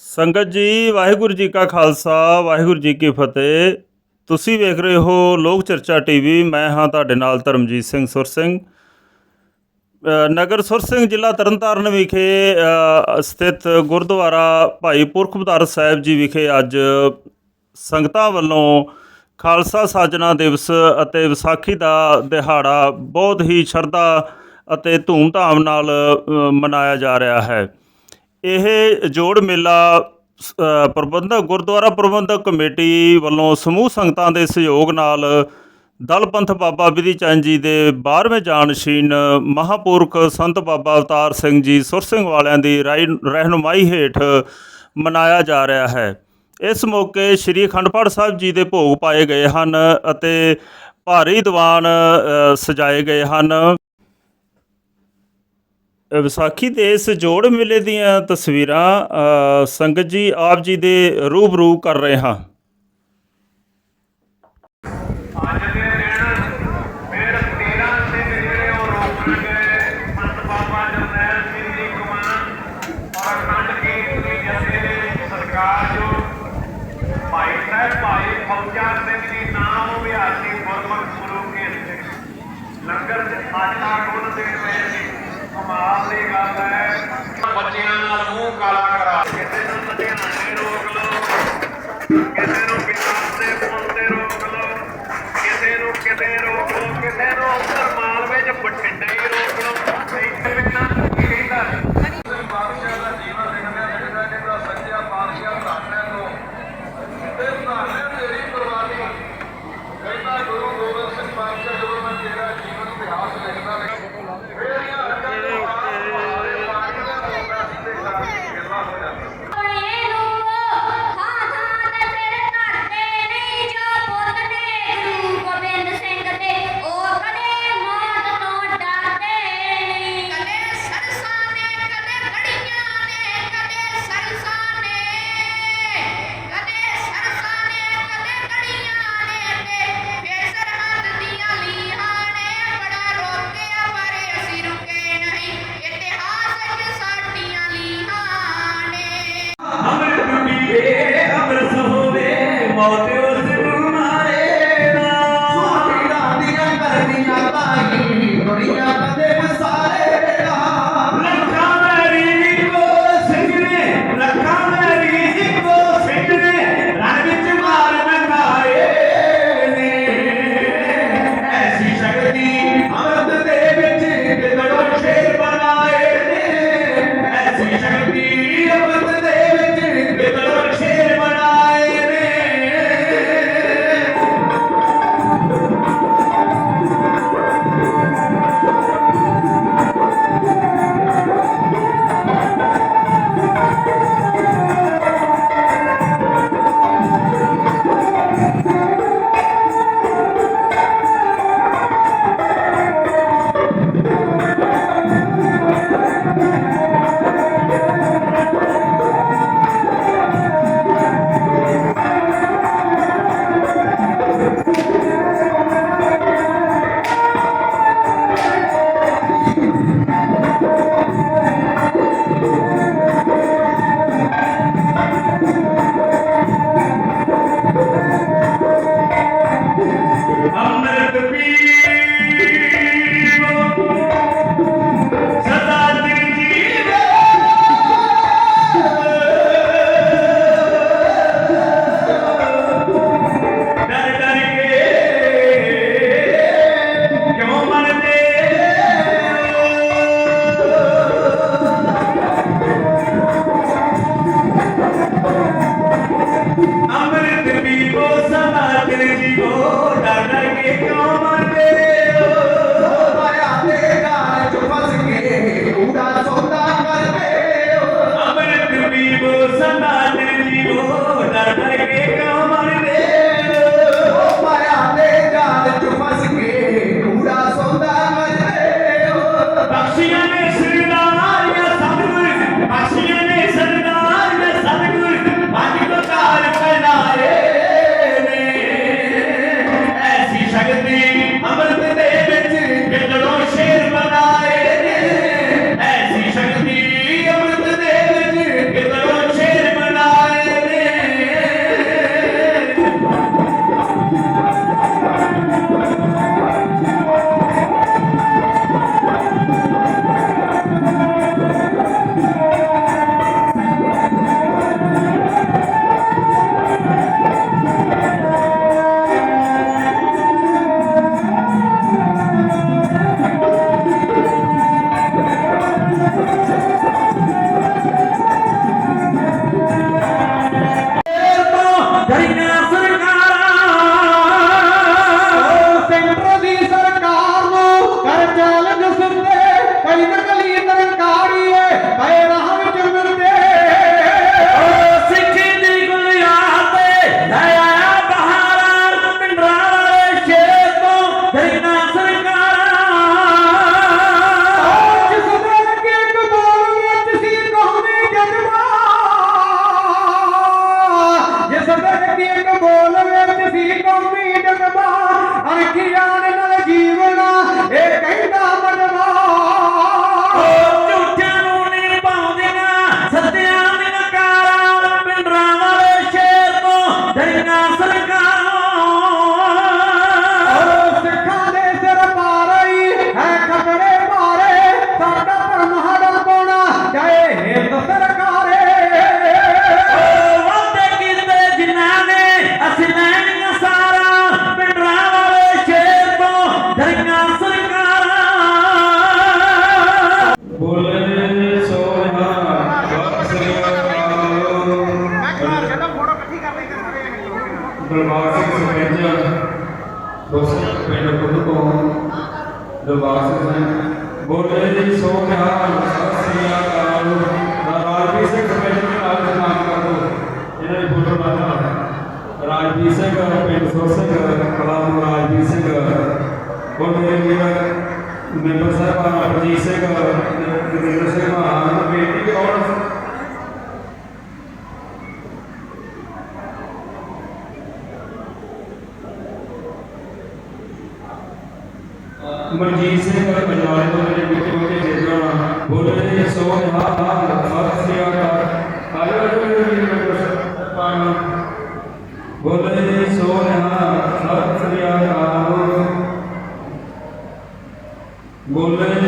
ਸੰਗਤ ਜੀ, ਵਾਹਿਗੁਰੂ ਜੀ ਕਾ ਖਾਲਸਾ, ਵਾਹਿਗੁਰੂ ਜੀ ਕੀ ਫਤਿਹ। ਤੁਸੀਂ ਵੇਖ ਰਹੇ ਹੋ ਲੋਕ ਚਰਚਾ ਟੀਵੀ, ਮੈਂ ਹਾਂ ਤੁਹਾਡੇ ਨਾਲ ਧਰਮਜੀਤ ਸਿੰਘ ਸੁਰ ਸਿੰਘ। ਨਗਰ ਸੁਰ ਸਿੰਘ ਜ਼ਿਲ੍ਹਾ ਤਰਨਤਾਰਨ ਵਿਖੇ ਸਥਿਤ ਗੁਰਦੁਆਰਾ ਭਾਈ ਪੁਰਖ ਪੁਰਖਵਤਾਰ ਸਾਹਿਬ ਜੀ ਵਿਖੇ ਅੱਜ ਸੰਗਤਾਂ ਵੱਲੋਂ ਖਾਲਸਾ ਸਾਜਨਾ ਦਿਵਸ ਅਤੇ ਵਿਸਾਖੀ ਦਾ ਦਿਹਾੜਾ ਬਹੁਤ ਹੀ ਸ਼ਰਧਾ ਅਤੇ ਧੂਮਧਾਮ ਨਾਲ ਮਨਾਇਆ ਜਾ ਰਿਹਾ ਹੈ। ਇਹ ਜੋੜ ਮੇਲਾ ਪ੍ਰਬੰਧਕ, ਗੁਰਦੁਆਰਾ ਪ੍ਰਬੰਧਕ ਕਮੇਟੀ ਵੱਲੋਂ ਸਮੂਹ ਸੰਗਤਾਂ ਦੇ ਸਹਿਯੋਗ ਨਾਲ ਦਲ ਪੰਥ ਬਾਬਾ ਵਿਧੀ ਚੰਦ ਜੀ ਦੇ 12ਵੇਂ ਜਾਨਸ਼ੀਨ ਮਹਾਪੁਰਖ ਸੰਤ ਬਾਬਾ ਅਵਤਾਰ ਸਿੰਘ ਜੀ ਸੁਰ ਸਿੰਘ ਵਾਲਿਆਂ ਦੀ ਰਹਿਨੁਮਾਈ ਹੇਠ ਮਨਾਇਆ ਜਾ ਰਿਹਾ ਹੈ। ਇਸ ਮੌਕੇ ਸ੍ਰੀ ਅਖੰਡ ਪਾਠ ਸਾਹਿਬ ਜੀ ਦੇ ਭੋਗ ਪਾਏ ਗਏ ਹਨ ਅਤੇ ਭਾਰੀ ਦੀਵਾਨ ਸਜਾਏ ਗਏ ਹਨ। ਵਿਸਾਖੀ ਦੇ ਇਸ ਜੋੜ ਮੇਲੇ ਦੀਆਂ ਤਸਵੀਰਾਂ ਸੰਗਤ ਜੀ ਆਪ ਜੀ ਦੇ ਰੂਬਰੂ ਕਰ ਰਹੇ ਹਾਂ। ਲੰਗਰ ਕੋਲ ਦੇ ਰਹੇ ਕਮਾਲ ਦੀ ਗੱਲ मौत ਮੈਂਬਰ ਸਾਹਿਬ ਆਪਜੀਤ ਸਿੰਘ ਤੇ ਨਿਰਦੇਸ਼ਕ ਮਹਾਨ ਬੇਟੀ ਕੌਣ ਅਮਰਜੀਤ ਸਿੰਘ ਅਤੇ ਪੰਜਾਬ ਦੇ ਮੇਰੇ ਮਿੱਠੇ ਮਿੱਠੇ ਜੇਜਾ ਬੋਲੇ ਸੋ ਹਾ ਹਾ ਹਰ ਸਿਆ ਕਰ ਹਰ ਪਾਣ ਬੋਲੇ ਸੋ ਹਾ ਹਰ ਸਿਆ ਕਰ ਬੋਲੇ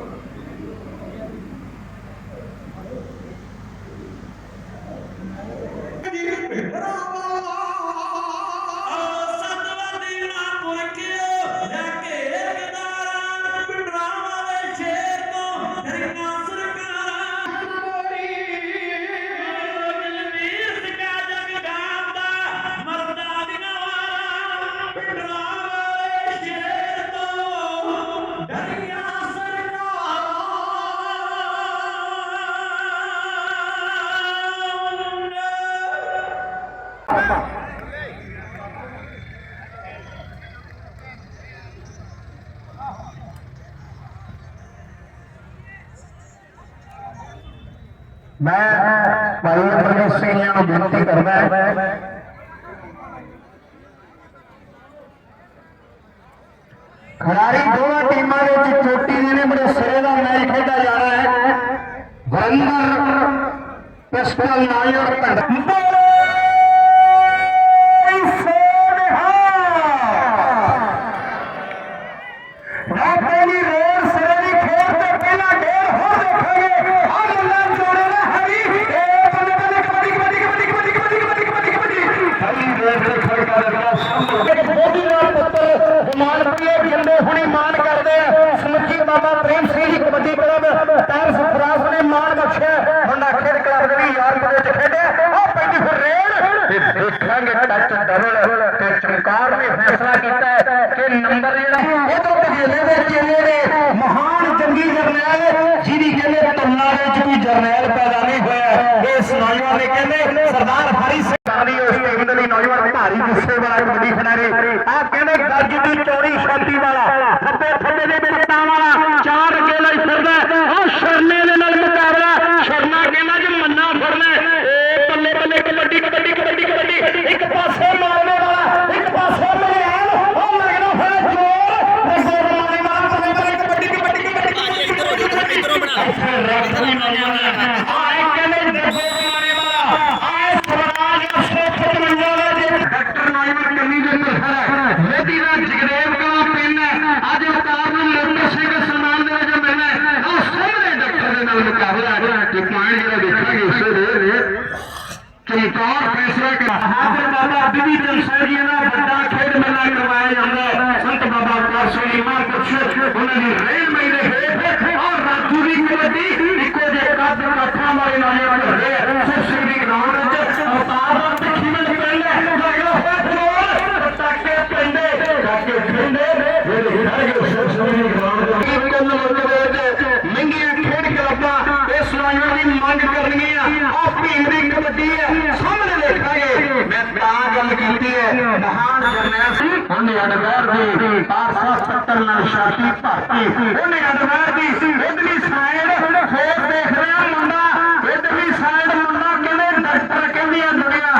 ਮੈਂ ਭਾਈ ਅਮਰਜੀਤ ਸਿੰਘ ਨੂੰ ਬੇਨਤੀ ਕਰਦਾ ਹੈ। ਖਿਡਾਰੀ ਦੋਵਾਂ ਟੀਮਾਂ ਦੇ ਵਿੱਚ ਚੋਟੀ ਦੇ ਨੇ, ਬੜੇ ਸਿਰੇ ਦਾ ਮੈਚ ਖੇਡਿਆ ਜਾਣਾ ਹੈ। ਵਰਿੰਦਰ ਪਿਸਟਲ ਨਾਇਰ ਪਿੰਡ ਦੇਖਾਂਗੇ ਟੱਚ ਡਬਲ ਤੇ ਚਮਕਾਰ ਨੇ ਫੈਸਲਾ ਕੀਤਾ ਕਿ ਨੰਬਰ ਜਿਹੜਾ ਇਧਰੋਂ ਕਜੇਲੇ ਦੇ ਚੇਲੇ ਨੇ ਮਹਾਨ ਜੰਗੀ ਜਰਨੈਲ, ਜਿਹਦੀ ਕਹਿੰਦੇ ਤੁਲਨਾ ਵਿੱਚ ਕੋਈ ਜਰਨੈਲ ਪੈਦਾ ਨਹੀਂ ਹੋਇਆ। ਇਸ ਨੌਜਵਾਨ ਨੇ ਕਹਿੰਦੇ ਸਰਦਾਰ ਹਰੀ ਸਿੰਘ ਦੀ ਉਸ ਟੀਮ ਦੇ ਲਈ ਨੌਜਵਾਨ ਭਾਰੀ ਗੁੱਸੇ ਵਾਲਾ ਕਬੱਡੀ ਖਿਡਾਰੀ। ਆ ਕਹਿੰਦੇ ਗੱਜ ਦੀ ਚੌੜੀ ਛਾਤੀ ਵਾਲਾ। ਖੱਬੇ ਥੱਲੇ ਦੇ چمکار فیصلہ میلہ کروایا جاندا بابا کار ریل میلے ਉਹ ਭੀੜ ਦੀ ਕਬੱਡੀ ਹੈ, ਸਾਹਮਣੇ ਦੇਖਾਂਗੇ। ਮੈਂ ਤਾਂ ਗੱਲ ਕੀਤੀ ਹੈ, ਮਹਾਨ ਜਰਨੈਲ ਸਿੰਘ ਉਹਨੇ ਅਡਵੈਰ ਦੀ 470 ਨਾਲ ਛਾਤੀ ਭਾਤੀ ਉਹਨੇ ਅਡਵੈਰ ਦੀ ਉਧਰਲੀ ਸਾਈਡ ਹੋਰ ਦੇਖ ਰਿਹਾ ਮੁੰਡਾ। ਉਧਰਲੀ ਸਾਈਡ ਮੁੰਡਾ ਕਿਵੇਂ ਡਾਕਟਰ ਕਹਿੰਦੀ ਆ ਦੁਨੀਆ?